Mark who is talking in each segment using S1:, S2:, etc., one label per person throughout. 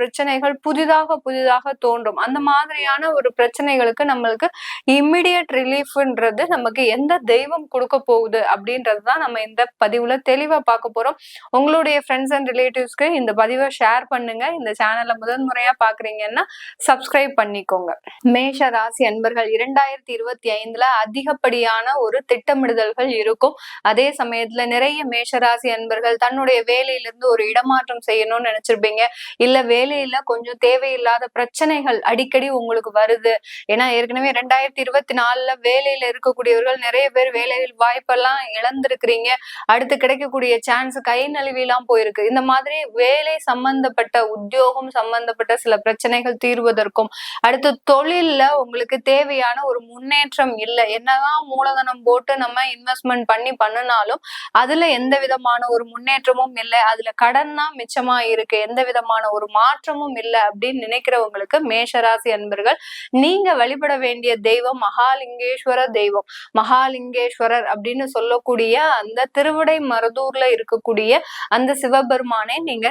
S1: பிரச்சனைகள் புதிதாக புதிதாக தோன்றும். அந்த மாதிரியான ஒரு பிரச்சனைகளுக்கு நம்மளுக்கு இம்மிடியட் ரிலீஃப்ன்றது நமக்கு எந்த தெய்வம் கொடுக்க போகுது அப்படின்றது தான் நம்ம இந்த பதிவுல தெளிவா பார்க்க போறோம். உங்களுடைய ஃப்ரெண்ட்ஸ் அண்ட் ரிலேட்டிவ்ஸ்க்கு இந்த பதிவை ஷேர் பண்ணுங்க. இந்த சேனல்ல முதன் முறையா பாக்குறீங்கன்னா சப்ஸ்கிரைப் பண்ணிக்கோங்க. மேஷ ராசி அன்பர்கள் இரண்டாயிரத்தி இருபத்தி ஐந்துல அதிகப்படியான ஒரு திட்டமிடுதல்கள் இருக்கும். அதே சமயத்துல நிறைய மேஷராசி அன்பர்கள் தன்னுடைய வேலையிலிருந்து ஒரு இடமாற்றம் செய்யணும்னு நினைச்சிருப்பீங்க. இல்ல வேலையில கொஞ்சம் தேவையில்லாத பிரச்சனைகள் அடிக்கடி உங்களுக்கு வருது. ஏன்னா ஏற்கனவே ரெண்டாயிரத்தி இருபத்தி நாலுல வேலையில இருக்கக்கூடியவர்கள் நிறைய பேர் வேலையில் வாய்ப்பெல்லாம் இழந்திருக்கிறீங்க. அடுத்து கிடைக்கக்கூடிய சான்ஸ் கை நழுவிலாம் போயிருக்கு. இந்த மாதிரி வேலை சம்பந்தப்பட்ட உத்தியோகம் சம்பந்தப்பட்ட சில பிரச்சனைகள் தீர்வதற்கும் அடுத்து தொழில்ல உங்களுக்கு தேவையான ஒரு முன்னேற்றம் இல்லை. என்னதான் மூலதனம் போட்டு நம்ம இன்வெஸ்ட்மெண்ட் பண்ணி பண்ணினாலும் அதுல எந்த விதமான ஒரு முன்னேற்றமும் இல்லை. அதுல கடன் தான் மிச்சமா இருக்கு எந்த விதமான ஒரு மாற்றமும் இல்லை அப்படின்னு நினைக்கிறவங்களுக்கு மேஷராசி அன்பர்கள் நீங்க வழிபட வேண்டிய தெய்வம் மகாலிங்கேஸ்வர தெய்வம். மகாலிங்கேஸ்வரர் அப்படின்னு சொல்லக்கூடிய அந்த திருவிடை மருதூர்ல இருக்கக்கூடிய அந்த சிவபெருமானை நீங்க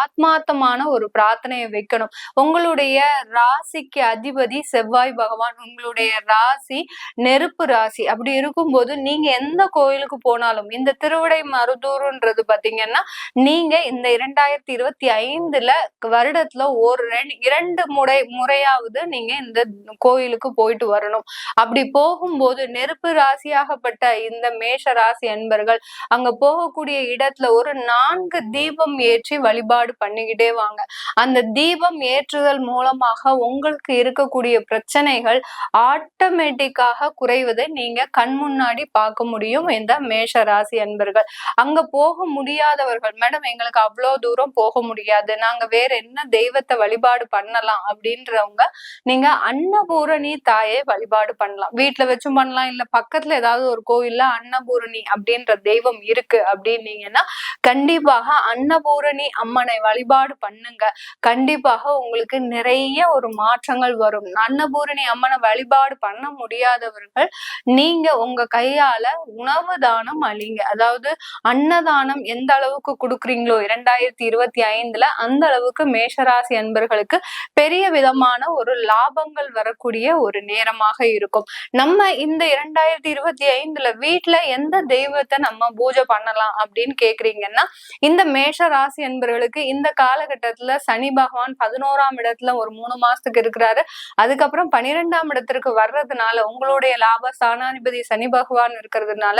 S1: ஆத்மார்த்தமான ஒரு பிரார்த்தனையை வைக்கணும். உங்களுடைய ராசிக்கு அதிபதி செவ்வாய் பகவான். உங்களுடைய ராசி நெருப்பு ராசி. அப்படி இருக்கும்போது நீங்க எந்த கோயிலுக்கு போனாலும் இந்த திருவிடை மருதூர்ன்றது பாத்தீங்கன்னா நீங்க இந்த இரண்டாயிரத்தி இருபத்தி ஐந்துல வருடத்துல ஒரு இரண்டு முறை முறையாவது நீங்க இந்த கோயிலுக்கு போயிட்டு வரணும். அப்படி போகும்போது நெருப்பு ராசியாகப்பட்ட இந்த மேஷ ராசி அன்பர்கள் அங்க போகக்கூடிய இடத்துல ஒரு நான்கு தீபம் ஏற்றி வழிபாடு பண்ணிக்கிட்டே வாங்க. அந்த தீபம் ஏற்றுதல் மூலமாக உங்களுக்கு இருக்கக்கூடிய பிரச்சனைகள் ஆட்டோமேட்டிக்காக குறைவதை நீங்க கண் முன்னாடி பார்க்க முடியும் இந்த மேஷ ராசி அன்பர்கள். அங்க போக முடியாதவர்கள் மேடம் எங்களுக்கு அவ்வளவு தூரம் போக முடியாது. நாங்க வேற என்ன தெய்வத்தை வழிபாடு பண்ணலாம் அப்படின்றவங்க நீங்க அன்னபூரணி தாயை வழிபாடு பண்ணலாம். வீட்டுல வச்சும் பண்ணலாம் இல்ல பக்கத்துல ஏதாவது ஒரு கோயில்ல அன்னபூரணி அப்படின்ற தெய்வம் இருக்கு அப்படின்னீங்கன்னா கண்டிப்பாக அன்னபூரணி அம்மனை வழிபாடு பண்ணுங்க. கண்டிப்பாக உங்களுக்கு நிறைய ஒரு மாற்றங்கள் வரும். அன்னபூரணி அம்மனை வழிபாடு பண்ண முடியாதவர்கள் நீங்க உங்க கையால உணவு தானம் அழிங்க அதாவது அன்னதானம் எந்த அளவுக்கு கொடுக்குறீங்களோ இரண்டாயிரத்தி இருபத்தி ஐந்துல அந்த அளவுக்கு மேஷராசி அன்பர்களுக்கு பெரிய விதமான ஒரு லாபங்கள் வரக்கூடிய ஒரு நேரமாக இருக்கும். நம்ம இந்த இரண்டாயிரத்தி இருபத்தி ஐந்துல வீட்டுல எந்த தெய்வத்தை நம்ம பூஜை பண்ணலாம் அப்படின்னு கேக்குறீங்கன்னா இந்த மேஷ ராசி அன்பர்களுக்கு இந்த காலகட்டத்துல சனி பகவான் பதினோராம் இடத்துல ஒரு மூணு மாசத்துக்கு இருக்கிறாரு. அதுக்கப்புறம் பனிரெண்டாம் இடத்திற்கு வர்றதுனால உங்களுடைய லாப ஸ்தானாதிபதி சனி பகவான் இருக்கிறதுனால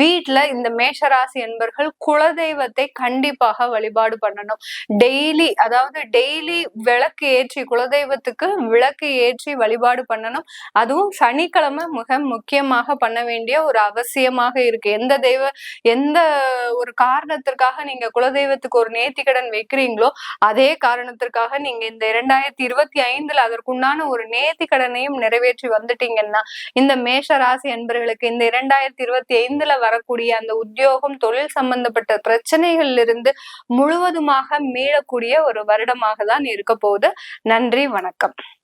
S1: வீட்டுல இந்த மேஷராசி என்பர்கள் குலதெய்வத்தை கண்டிப்பாக வழிபாடு பண்ணணும். டெய்லி அதாவது டெய்லி விளக்கு ஏற்றி குலதெய்வத்துக்கு விளக்கு ஏற்றி வழிபாடு பண்ணணும். அதுவும் சனிக்கிழமை மிக முக்கியமாக பண்ண வேண்டிய ஒரு அவசியமாக இருக்கு. எந்த தெய்வ எந்த ஒரு காரணத்திற்காக நீங்க குலதெய்வத்துக்கு ஒரு நேர்த்திக்கடன் வைக்கிறீங்களோ அதே காரணத்திற்காக நீங்க இந்த இரண்டாயிரத்தி இருபத்தி ஐந்துல அதற்குண்டான ஒரு நேர்த்திக்கடனையும் நிறைவேற்றி வந்துட்டீங்கன்னா இந்த மேஷ ராசி என்பவர்களுக்கு இந்த இரண்டாயிரத்தி இருபத்தி ஐந்துல வரக்கூடிய அந்த உத்தியோகம் தொழில் சம்பந்தப்பட்ட பிரச்சனைகள்ல இருந்து முழுவதுமாக மீளக்கூடிய ஒரு வருடமாக தான் இருக்க போகுது நன்றி வணக்கம்.